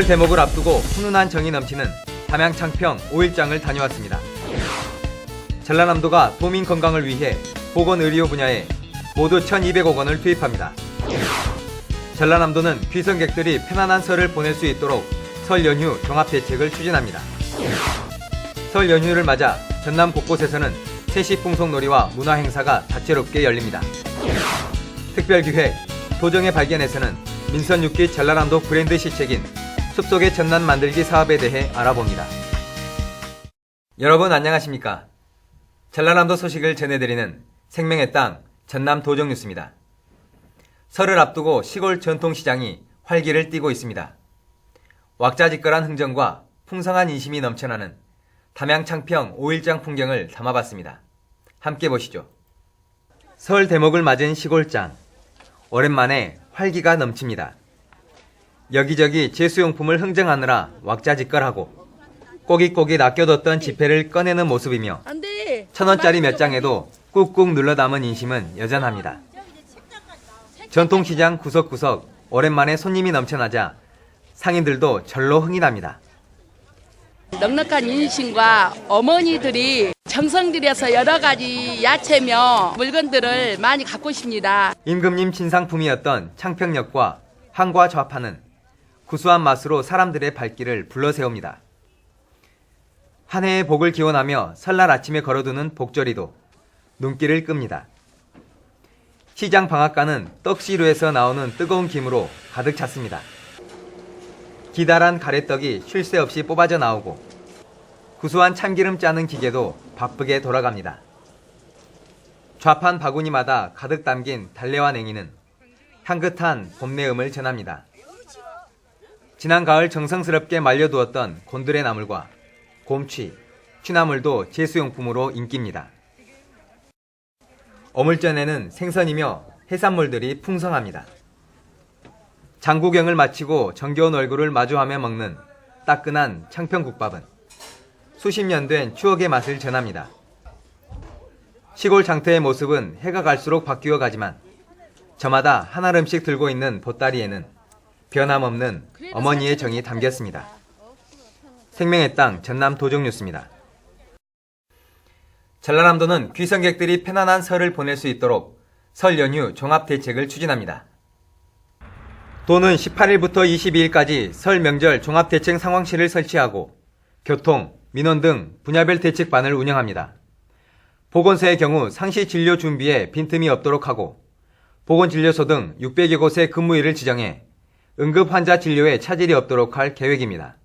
설 대목을 앞두고 훈훈한 정이 넘치는 담양 창평 5일장을 다녀왔습니다. 전라남도가 도민 건강을 위해 보건의료 분야에 모두 1,200억 원을 투입합니다. 전라남도는 귀성객들이 편안한 설을 보낼 수 있도록 설 연휴 종합 대책을 추진합니다. 설 연휴를 맞아 전남 곳곳에서는 세시 풍속놀이와 문화 행사가 다채롭게 열립니다. 특별기획 도정의 발견에서는 민선 6기 전라남도 브랜드 시책인 숲속의 전남 만들기 사업에 대해 알아봅니다. 여러분 안녕하십니까? 전라남도 소식을 전해드리는 생명의 땅 전남 도정뉴스입니다. 설을 앞두고 시골 전통시장이 활기를 띠고 있습니다. 왁자지껄한 흥정과 풍성한 인심이 넘쳐나는 담양 창평 5일장 풍경을 담아봤습니다. 함께 보시죠. 설 대목을 맞은 시골장. 오랜만에 활기가 넘칩니다. 여기저기 제수용품을 흥정하느라 왁자지껄하고 꼬깃꼬깃 아껴뒀던 지폐를 꺼내는 모습이며. 천 원짜리 몇 장에도 꾹꾹 눌러 담은 인심은 여전합니다. 전통시장 구석구석 오랜만에 손님이 넘쳐나자 상인들도 절로 흥이 납니다. 넉넉한 인심과 어머니들이 정성 들여서 여러 가지 야채며 물건들을 많이 갖고 싶니다. 임금님 신상품이었던 창평역과 항과 좌파는 구수한 맛으로 사람들의 발길을 불러세웁니다. 한 해의 복을 기원하며 설날 아침에 걸어두는 복절이도 눈길을 끕니다. 시장 방앗간은 떡시루에서 나오는 뜨거운 김으로 가득 찼습니다. 기다란 가래떡이 쉴 새 없이 뽑아져 나오고 구수한 참기름 짜는 기계도 바쁘게 돌아갑니다. 좌판 바구니마다 가득 담긴 달래와 냉이는 향긋한 봄 내음을 전합니다. 지난 가을 정성스럽게 말려두었던 곤드레 나물과 곰취, 취나물도 제수용품으로 인기입니다. 어물전에는 생선이며 해산물들이 풍성합니다. 장구경을 마치고 정겨운 얼굴을 마주하며 먹는 따끈한 창평국밥은 수십 년 된 추억의 맛을 전합니다. 시골 장터의 모습은 해가 갈수록 바뀌어 가지만 저마다 한 알 음씩 들고 있는 보따리에는 변함없는 어머니의 정이 담겼습니다. 생명의 땅 전남 도정뉴스입니다. 전라남도는 귀성객들이 편안한 설을 보낼 수 있도록 설 연휴 종합 대책을 추진합니다. 도는 18일부터 22일까지 설 명절 종합 대책 상황실을 설치하고 교통, 민원 등 분야별 대책반을 운영합니다. 보건소의 경우 상시 진료 준비에 빈틈이 없도록 하고 보건진료소 등 600여 곳의 근무일을 지정해 응급 환자 진료에 차질이 없도록 할 계획입니다.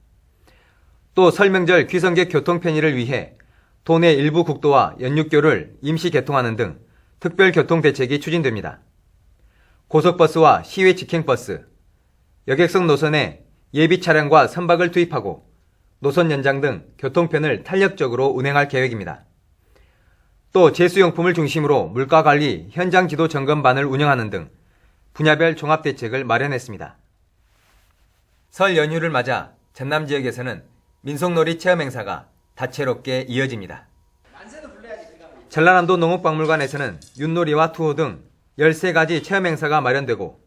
또 설명절 귀성객 교통 편의를 위해 도내 일부 국도와 연육교를 임시 개통하는 등 특별 교통 대책이 추진됩니다. 고속버스와 시외 직행버스, 여객선 노선에 예비 차량과 선박을 투입하고 노선 연장 등 교통편을 탄력적으로 운행할 계획입니다. 또 제수용품을 중심으로 물가 관리 현장 지도 점검반을 운영하는 등 분야별 종합 대책을 마련했습니다. 설 연휴를 맞아 전남 지역에서는 민속놀이 체험 행사가 다채롭게 이어집니다. 전라남도 농업박물관에서는 윷놀이와 투호 등 13가지 체험 행사가 마련되고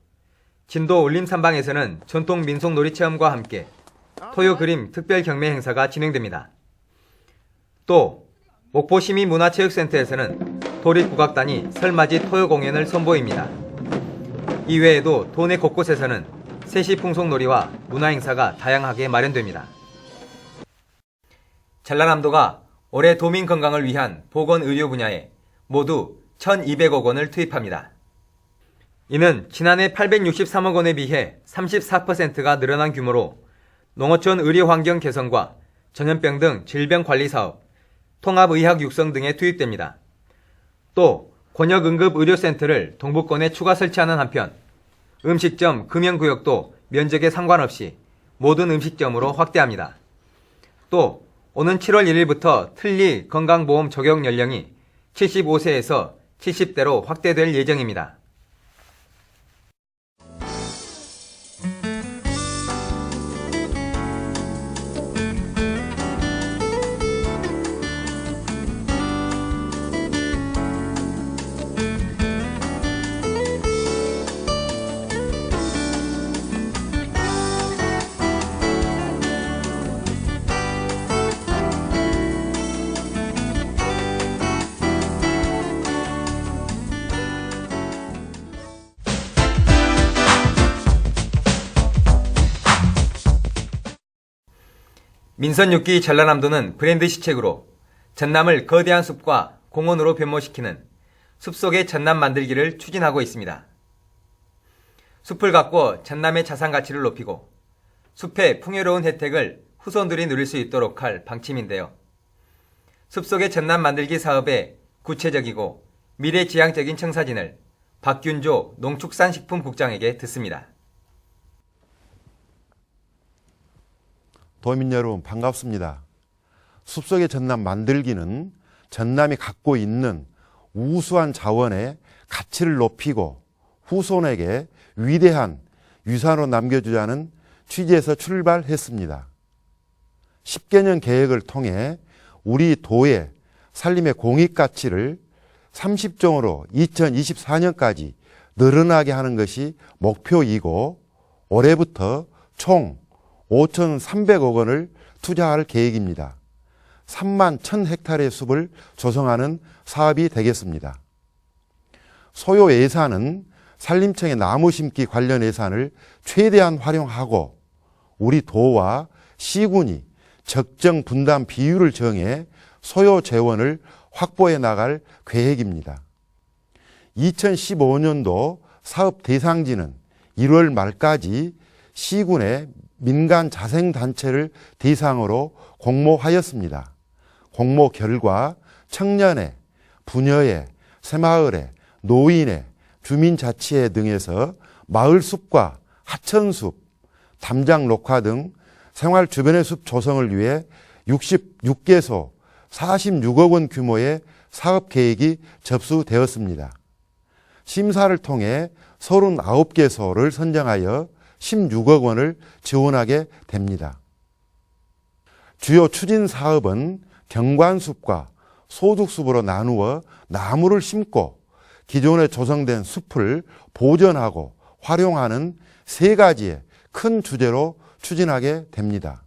진도 울림산방에서는 전통 민속놀이 체험과 함께 토요 그림 특별 경매 행사가 진행됩니다. 또 목포 시민문화체육센터에서는 도립국악단이 설맞이 토요 공연을 선보입니다. 이외에도 도내 곳곳에서는 세시 풍속놀이와 문화행사가 다양하게 마련됩니다. 전라남도가 올해 도민 건강을 위한 보건 의료 분야에 모두 1,200억 원을 투입합니다. 이는 지난해 863억 원에 비해 34%가 늘어난 규모로 농어촌 의료 환경 개선과 전염병 등 질병 관리 사업, 통합의학 육성 등에 투입됩니다. 또 권역응급의료센터를 동북권에 추가 설치하는 한편 음식점, 금연구역도 면적에 상관없이 모든 음식점으로 확대합니다. 또 오는 7월 1일부터 틀니 건강보험 적용 연령이 75세에서 70대로 확대될 예정입니다. 민선 6기 전라남도는 브랜드 시책으로 전남을 거대한 숲과 공원으로 변모시키는 숲속의 전남 만들기를 추진하고 있습니다. 숲을 가꿔 전남의 자산 가치를 높이고 숲의 풍요로운 혜택을 후손들이 누릴 수 있도록 할 방침인데요. 숲속의 전남 만들기 사업의 구체적이고 미래지향적인 청사진을 박균조 농축산식품국장에게 듣습니다. 도민 여러분 반갑습니다. 숲속의 전남 만들기는 전남이 갖고 있는 우수한 자원의 가치를 높이고 후손에게 위대한 유산으로 남겨주자는 취지에서 출발했습니다. 10개년 계획을 통해 우리 도의 살림의 공익 가치를 30종으로 2024년까지 늘어나게 하는 것이 목표이고 올해부터 총 5,300억 원을 투자할 계획입니다. 3만 1,000 헥타르의 숲을 조성하는 사업이 되겠습니다. 소요 예산은 산림청의 나무 심기 관련 예산을 최대한 활용하고 우리 도와 시군이 적정 분담 비율을 정해 소요 재원을 확보해 나갈 계획입니다. 2015년도 사업 대상지는 1월 말까지 시군의 민간 자생단체를 대상으로 공모하였습니다. 공모 결과 청년회, 부녀회, 새마을회, 노인회, 주민자치회 등에서 마을숲과 하천숲, 담장 녹화 등 생활 주변의 숲 조성을 위해 66개소 46억 원 규모의 사업 계획이 접수되었습니다. 심사를 통해 39개소를 선정하여 16억 원을 지원하게 됩니다. 주요 추진 사업은 경관숲과 소득숲으로 나누어 나무를 심고 기존에 조성된 숲을 보존하고 활용하는 세 가지의 큰 주제로 추진하게 됩니다.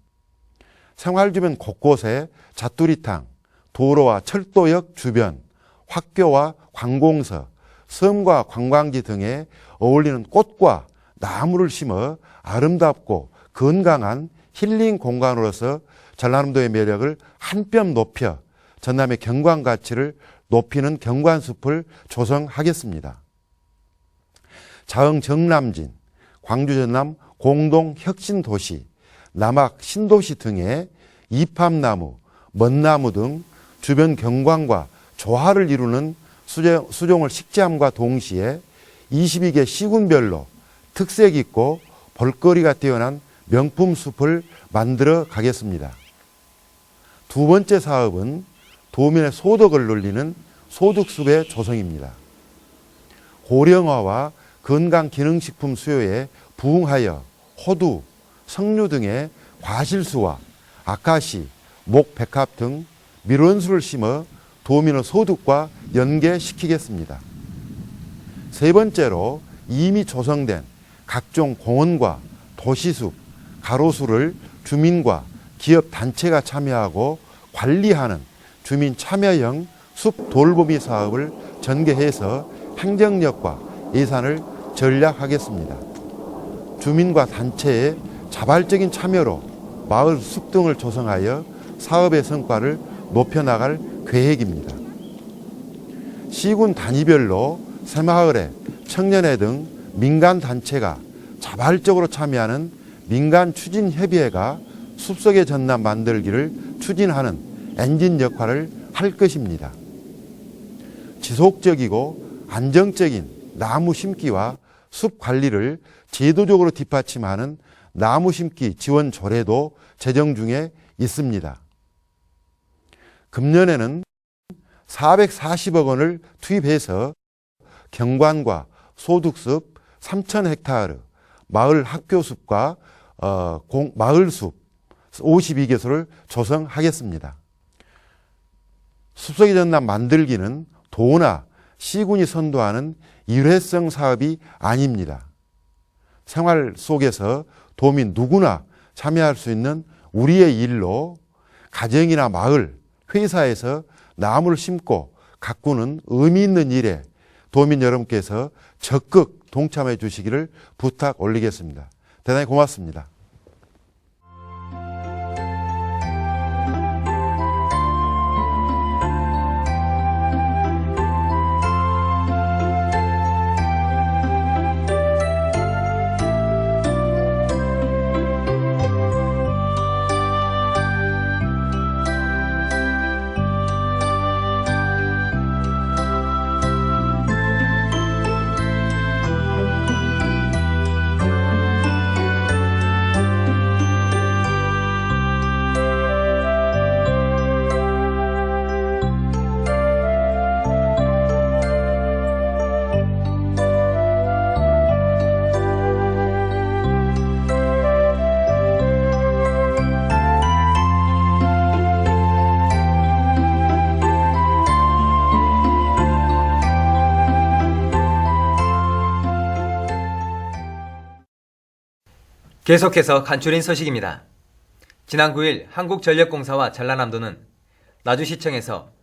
생활 주변 곳곳에 자투리탕, 도로와 철도역 주변, 학교와 관공서, 섬과 관광지 등에 어울리는 꽃과 나무를 심어 아름답고 건강한 힐링 공간으로서 전라남도의 매력을 한 뼘 높여 전남의 경관 가치를 높이는 경관숲을 조성하겠습니다. 자흥 정남진, 광주 전남 공동 혁신 도시, 남학 신도시 등의 이팝나무, 먼나무 등 주변 경관과 조화를 이루는 수제- 수종을 식재함과 동시에 22개 시군별로 특색 있고 볼거리가 뛰어난 명품 숲을 만들어 가겠습니다. 두 번째 사업은 도민의 소득을 늘리는 소득숲의 조성입니다. 고령화와 건강 기능식품 수요에 부응하여 호두, 석류 등의 과실수와 아카시, 목백합 등 밀원수를 심어 도민의 소득과 연계시키겠습니다. 세 번째로 이미 조성된 각종 공원과 도시숲, 가로수를 주민과 기업 단체가 참여하고 관리하는 주민 참여형 숲 돌보미 사업을 전개해서 행정력과 예산을 전략하겠습니다. 주민과 단체의 자발적인 참여로 마을 숲 등을 조성하여 사업의 성과를 높여나갈 계획입니다. 시군 단위별로 새마을회, 청년회 등 민간 단체가 자발적으로 참여하는 민간 추진 협의회가 숲속의 전남 만들기를 추진하는 엔진 역할을 할 것입니다. 지속적이고 안정적인 나무 심기와 숲 관리를 제도적으로 뒷받침하는 나무 심기 지원 조례도 제정 중에 있습니다. 금년에는 440억 원을 투입해서 경관과 소득숲 3천 헥타르, 마을 학교숲과 어, 공, 마을숲 52개소를 조성하겠습니다. 숲속의 전남 만들기는 도나 시군이 선도하는 일회성 사업이 아닙니다. 생활 속에서 도민 누구나 참여할 수 있는 우리의 일로 가정이나 마을, 회사에서 나무를 심고 가꾸는 의미 있는 일에 도민 여러분께서 적극 동참해 주시기를 부탁 올리겠습니다. 대단히 고맙습니다. 계속해서 간추린 소식입니다. 지난 9일 한국전력공사와 전라남도는 나주시청에서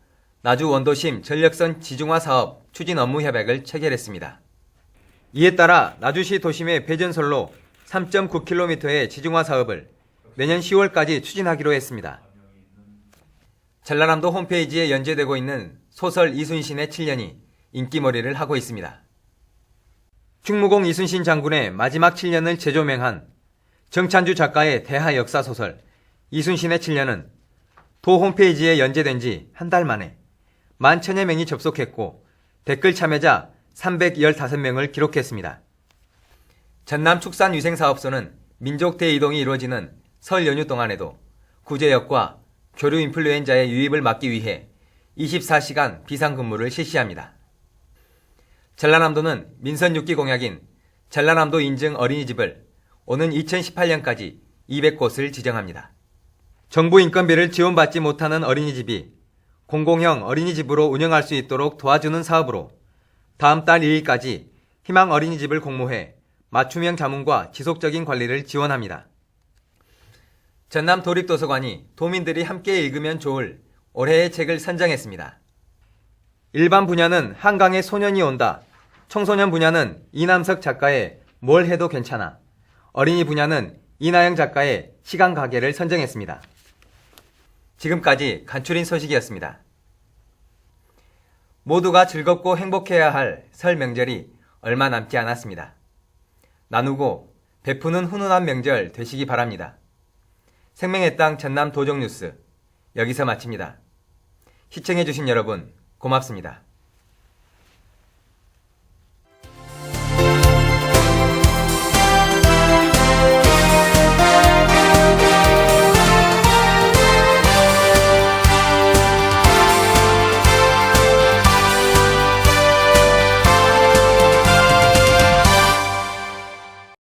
나주 원도심 전력선 지중화 사업 추진 업무 협약을 체결했습니다. 이에 따라 나주시 도심의 배전설로 3.9km의 지중화 사업을 내년 10월까지 추진하기로 했습니다. 전라남도 홈페이지에 연재되고 있는 소설 이순신의 7년이 인기몰이를 하고 있습니다. 충무공 이순신 장군의 마지막 7년을 재조명한 정찬주 작가의 대하 역사 소설 이순신의 7년은 도 홈페이지에 연재된 지 한 달 만에 만 천여 명이 접속했고 댓글 참여자 315명을 기록했습니다. 전남축산위생사업소는 민족 대 이동이 이루어지는 설 연휴 동안에도 구제역과 교류 인플루엔자의 유입을 막기 위해 24시간 비상근무를 실시합니다. 전라남도는 민선 6기 공약인 전라남도 인증 어린이집을 오는 2018년까지 200곳을 지정합니다. 정부 인건비를 지원받지 못하는 어린이집이 공공형 어린이집으로 운영할 수 있도록 도와주는 사업으로 다음 달 2일까지 희망 어린이집을 공모해 맞춤형 자문과 지속적인 관리를 지원합니다. 전남 도립도서관이 도민들이 함께 읽으면 좋을 올해의 책을 선정했습니다. 일반 분야는 한강의 소년이 온다. 청소년 분야는 이남석 작가의 뭘 해도 괜찮아. 어린이 분야는 이나영 작가의 시간 가게를 선정했습니다. 지금까지 간추린 소식이었습니다. 모두가 즐겁고 행복해야 할 설 명절이 얼마 남지 않았습니다. 나누고 베푸는 훈훈한 명절 되시기 바랍니다. 생명의 땅 전남 도정 뉴스 여기서 마칩니다. 시청해주신 여러분 고맙습니다.